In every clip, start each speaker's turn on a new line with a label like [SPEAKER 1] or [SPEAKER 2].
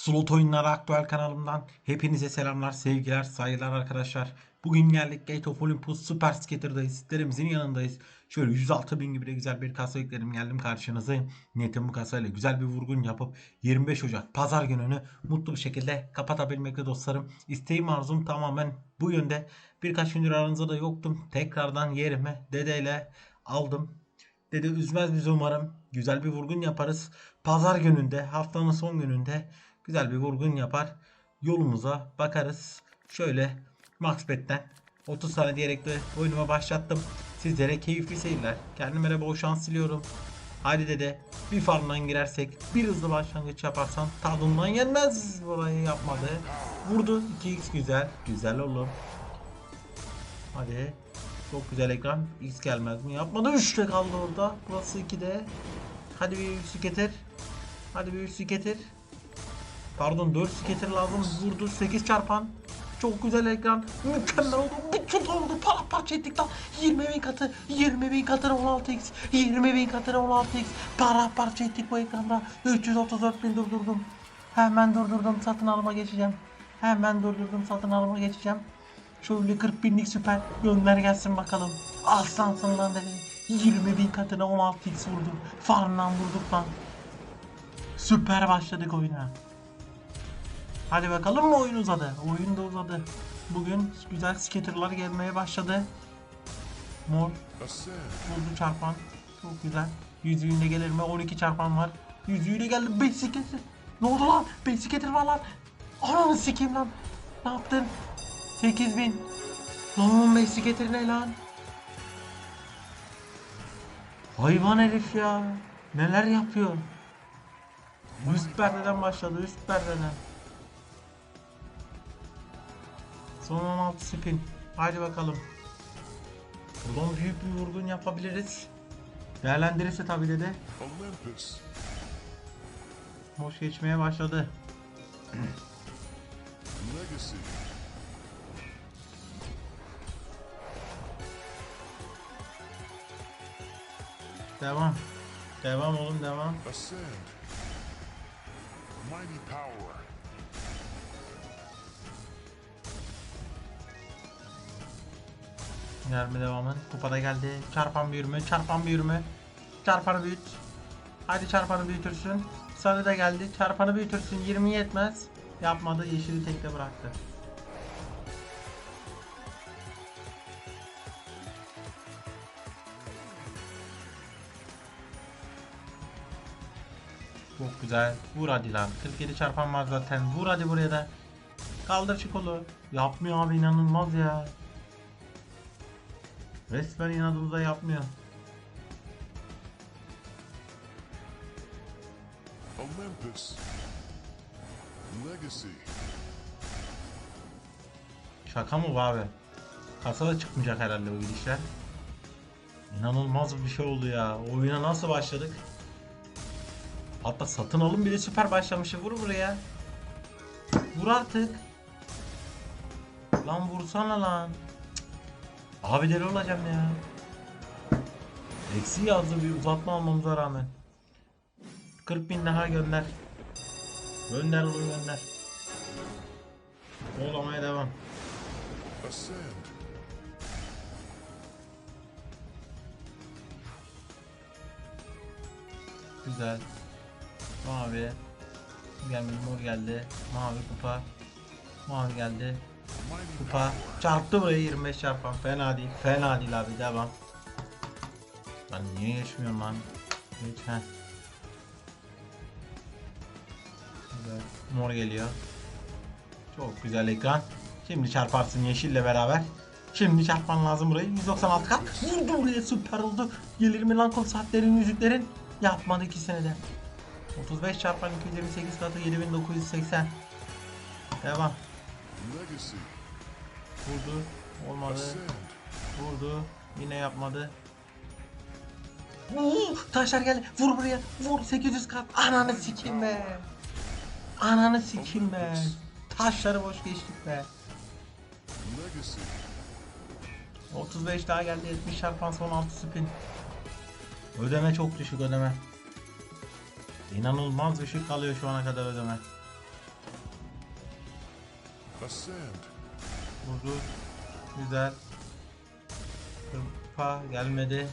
[SPEAKER 1] Slot Oyunları Aktüel kanalımdan hepinize selamlar, sevgiler, saygılar arkadaşlar. Bugün geldik Gate of Olympus Super Skater'dayız. Sizlerimizin yanındayız. Şöyle 106 bin gibi de güzel bir kasa yükledim. Geldim karşınızdayım. Niyetim bu kasayla güzel bir vurgun yapıp 25 Ocak Pazar gününü mutlu bir şekilde kapatabilmekte dostlarım. İsteğim arzum tamamen bu yönde. Birkaç gündür aranızda da yoktum. Tekrardan yerime dedeyle aldım. Dede üzmez bizi umarım. Güzel bir vurgun yaparız. Pazar gününde, haftanın son gününde güzel bir vurgun yapar. Yolumuza bakarız. Şöyle Maxbet'ten 30 tane diyerek de oyunuma başlattım. Sizlere keyifli seyirler. Kendime de bol şans diliyorum. Haydi dede bir farmdan girersek bir hızlı başlangıç yaparsan tadından yenmez. Burayı yapmadı. Vurdu 2x güzel. Güzel olur. Hadi. Çok güzel ekran. X gelmez mi? Yapmadı. 3'te kaldı orada. Burası 2'de. Hadi bir 3 getir. Hadi bir 3 getir. Pardon 4 getir lazım. Vurdu 8 çarpan. Çok güzel ekran. Mükemmel oldu. Bütün oldu. Para parça ettik lan. 20 bin katı. 20 bin katına 16x. 20 bin katına 16x. Para parça ettik bu ekranda. 334 bin durdurdum. Hemen durdurdum. Satın alma geçeceğim. Hemen durdurdum. Satın alma geçeceğim. Şöyle 40 binlik süper gönder gelsin bakalım. Aslansın lan dedi. 20 bin katına 16x vurdum. Farmdan vurduk lan. Süper başladık oyuna. Hadi bakalım mı oyun uzadı? Oyun da uzadı. Bugün güzel skaterlar gelmeye başladı. Mor vurdu çarpan. Çok güzel. Yüzüğünde gelir mi? 12 çarpan var. Yüzüğüyle geldi. 5 skater. Ne oldu lan? 5 skater var lan. Ananı sikeyim lan. Ne yaptın? 8000. Lan 5 skater ne lan? Hayvan herif ya. Neler yapıyor? Üst perdeden başladı. Üst perdeden. Son 16 spin. Haydi bakalım. Buradan büyük bir vurgun yapabiliriz. Değerlendirirse tabii de de.
[SPEAKER 2] Olympus.
[SPEAKER 1] Boş geçmeye başladı. Devam. Devam oğlum devam.
[SPEAKER 2] Ascend. Mighty power.
[SPEAKER 1] Gelme devamın. Kupada geldi. Çarpan büyürme. Çarpan büyürme. Çarpanı büyüt. Hadi çarpanı büyütürsün. Sarı da geldi. Çarpanı büyütürsün. 20 yetmez. Yapmadı. Yeşili tekte bıraktı. Çok güzel. Vur hadi lan. 47 çarpan var zaten. Vur hadi buraya da. Kaldır şu kolu. Yapmıyor abi inanılmaz ya. Resmen inadımıza yapmıyor.
[SPEAKER 2] Olympus. Legacy.
[SPEAKER 1] Şaka mı bu abi? Kasada çıkmayacak herhalde o gidişler. İnanılmaz bir şey oldu ya. Oyuna nasıl başladık? Hatta satın alın bile süper başlamışı. Vur buraya. Vur artık. Lan vursana lan. Abi olacağım ya. Eksi yazdı bir uzatma almamıza rağmen. 40 bin daha gönder. Gönder oğlum gönder. Olamaya devam. Güzel. Mavi. Gelmedi mor geldi. Mavi kupa. Mavi geldi. Kupa. Çarptı buraya 25 çarpan. Fena değil. Fena değil abi. Devam. Lan niye geçmiyorum lan? Geç heh. Güzel. Mor geliyor. Çok güzel ekran. Şimdi çarparsın yeşille beraber. Şimdi çarpman lazım burayı. 196 kat. Vurdu buraya süper oldu. Gelir mi lan kol saatlerin yüzüklerin? Yapmadı ikisini de. 35 çarpan 228 katı 7980. Devam. Vurdu. Olmadı. Vurdu. Yine yapmadı. Oo, taşlar geldi. Vur buraya. Vur 800 kat. Ananı sikim be. Ananı sikim be. Taşları boş geçtik be.
[SPEAKER 2] Legacy.
[SPEAKER 1] 35 daha geldi. 70 çarpan son 6 spin. Ödeme çok düşük ödeme. İnanılmaz düşük kalıyor şu ana kadar ödeme.
[SPEAKER 2] Ascend.
[SPEAKER 1] Vurdu. Güzel. Hırpa gelmedi.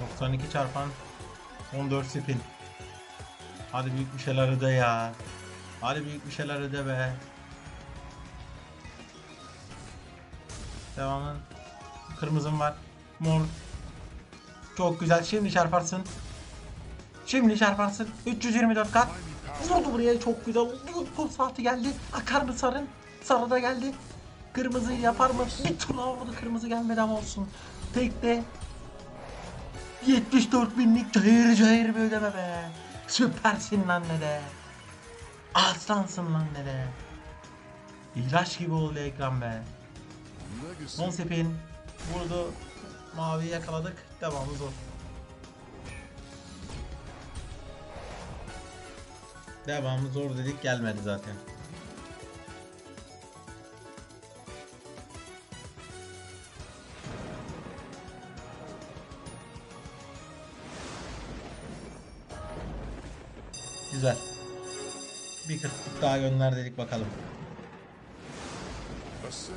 [SPEAKER 1] 92 çarpan 14 spin. Hadi büyük bir şeyler öde ya. Hadi büyük bir şeyler öde be. Devamın. Kırmızım var. Mor. Çok güzel. Şimdi çarparsın. Şimdi çarparsın. 324 kat. Vurdu buraya çok güzel oldu. Pul saati geldi. Akar mı sarın? Sarı da geldi. Kırmızı yapar mı? Bir tur daha vurdu. Kırmızı gelmedi ama olsun. Tekte 74 binlik cayır cayır bir ödeme be. Süpersin lan dede. Aslansın lan dede. İlaç gibi oldu ekran be.
[SPEAKER 2] Legacy.
[SPEAKER 1] Son sepin vurdu. Maviyi yakaladık. Devamı zor. Devamı zor dedik gelmedi zaten. Güzel. Bir kırklık daha gönder dedik bakalım.
[SPEAKER 2] Ascend.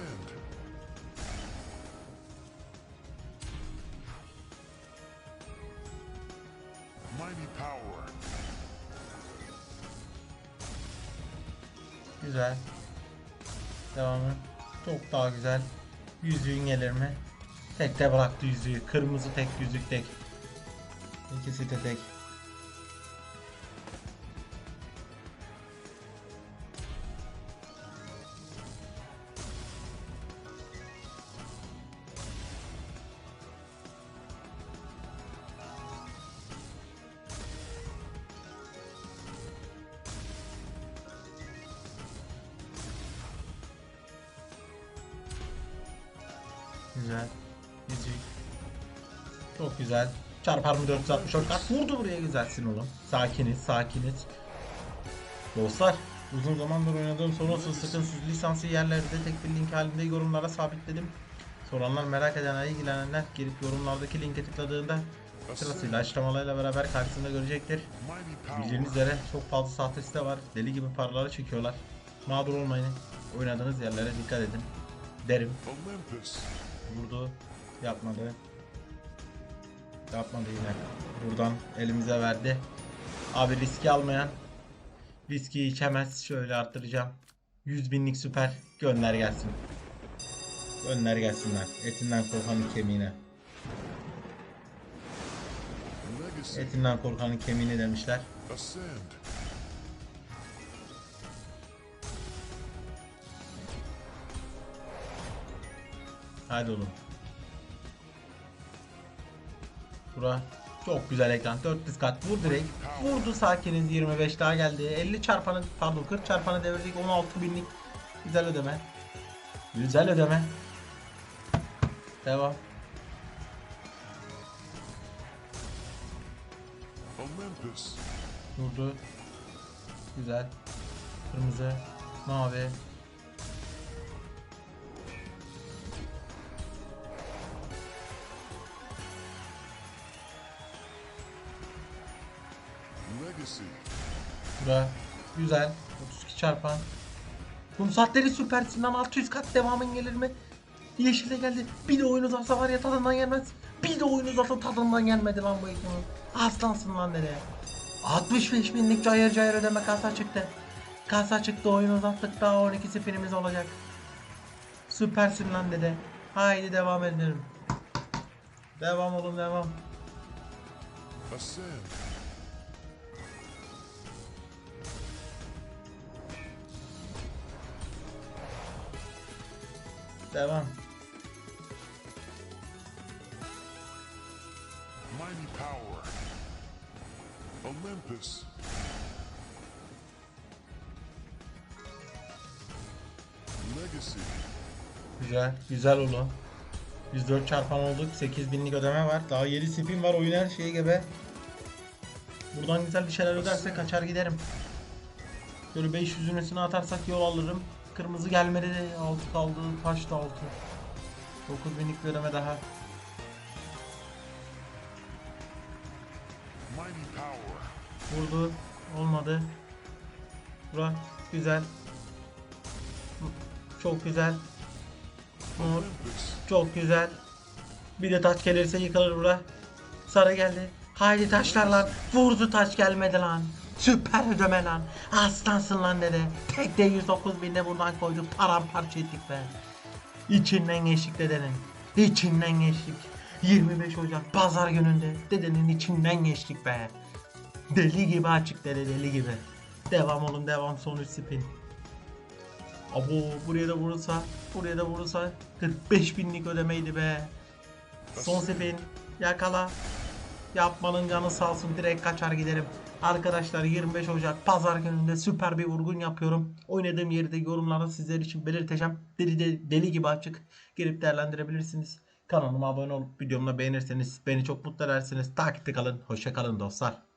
[SPEAKER 1] Güzel. Devamı. Çok daha güzel. Yüzüğün gelir mi? Tek de bıraktı yüzüğü. Kırmızı tek yüzük tek. İkisi de tek. Güzel. Yüzük. Çok güzel. Çarpar mı 460 kart vurdu buraya güzelsin oğlum. Sakiniz, sakiniz. Dostlar, uzun zamandır oynadığım sorunsuz sıkıntısız lisansı yerlerde tek bir link halinde yorumlara sabitledim. Soranlar merak edenler, ilgilenenler girip yorumlardaki linke tıkladığında sırasıyla açıklamalarıyla beraber karşısında görecektir. Bildiğiniz üzere çok fazla sahte site var. Deli gibi paraları çekiyorlar. Mağdur olmayın. Oynadığınız yerlere dikkat edin. Derim. Vurdu. Yapmadı. Yapmadı yine. Buradan elimize verdi. Abi riski almayan riski içemez. Şöyle arttıracağım. 100 binlik süper. Gönder gelsin. Gönder gelsinler. Etinden korkanın kemiğine. Etinden korkanın kemiğine demişler. Hadi oğlum. Bura çok güzel ekran. 400 kat vur direkt. Vurdu sakiniz 25 daha geldi. 50 çarpanı pardon 40 çarpanı devirdik 16 binlik. Güzel ödeme. Güzel ödeme. Devam. Vurdu. Güzel. Kırmızı. Mavi. Bura. Güzel. 32 çarpan. Kum saatleri süpersin lan 600 kat devamın gelir mi? Yeşile geldi. Bir de oyun uzatsa var ya tadından gelmez. Bir de oyun uzatsa tadından gelmedi lan bu ekranın. Aslansın lan dede. 65 binlik cayır cayır ödeme kasa çıktı. Kasa çıktı oyun uzattık daha 12 spinimiz olacak. Süpersin lan dede. Haydi devam edelim. Devam oğlum devam.
[SPEAKER 2] Ascend.
[SPEAKER 1] Devam.
[SPEAKER 2] Mighty power. Olympus. Legacy.
[SPEAKER 1] Güzel, güzel oğlum. 104 çarpan olduk. 8000'lik ödeme var. Daha 7 spin var. Oyun her şeye gebe. Buradan güzel bir şeyler ödersek kaçar giderim. Böyle 500'ün üstüne atarsak yol alırım. Kırmızı gelmedi de 6 kaldı. Taş da 6. 9000'lik bir ödeme daha. Vurdu. Olmadı. Bura güzel. Çok güzel. Mor. Çok güzel. Bir de taç gelirse yıkılır bura. Sarı geldi. Haydi taşlar lan. Vurdu taç gelmedi lan. Süper ödeme lan. Aslansın lan dede. Tek de 109 binde buradan koyduk. Paramparça ettik be. İçinden geçtik dedenin. İçinden geçtik. 25 Ocak pazar gününde dedenin içinden geçtik be. Deli gibi açık dede deli gibi. Devam olun devam son 3 spin. Abo buraya da vurursa, buraya da vurursa 45 binlik ödemeydi be. Son spin yakala. Yapmanın canı sağ olsun direkt kaçar giderim. Arkadaşlar 25 Ocak pazar gününde süper bir vurgun yapıyorum. Oynadığım yeri de yorumlarda sizler için belirteceğim. Deli, deli, deli gibi açık. Girip değerlendirebilirsiniz. Kanalıma abone olup videomu beğenirseniz beni çok mutlu edersiniz. Takipte kalın. Hoşça kalın dostlar.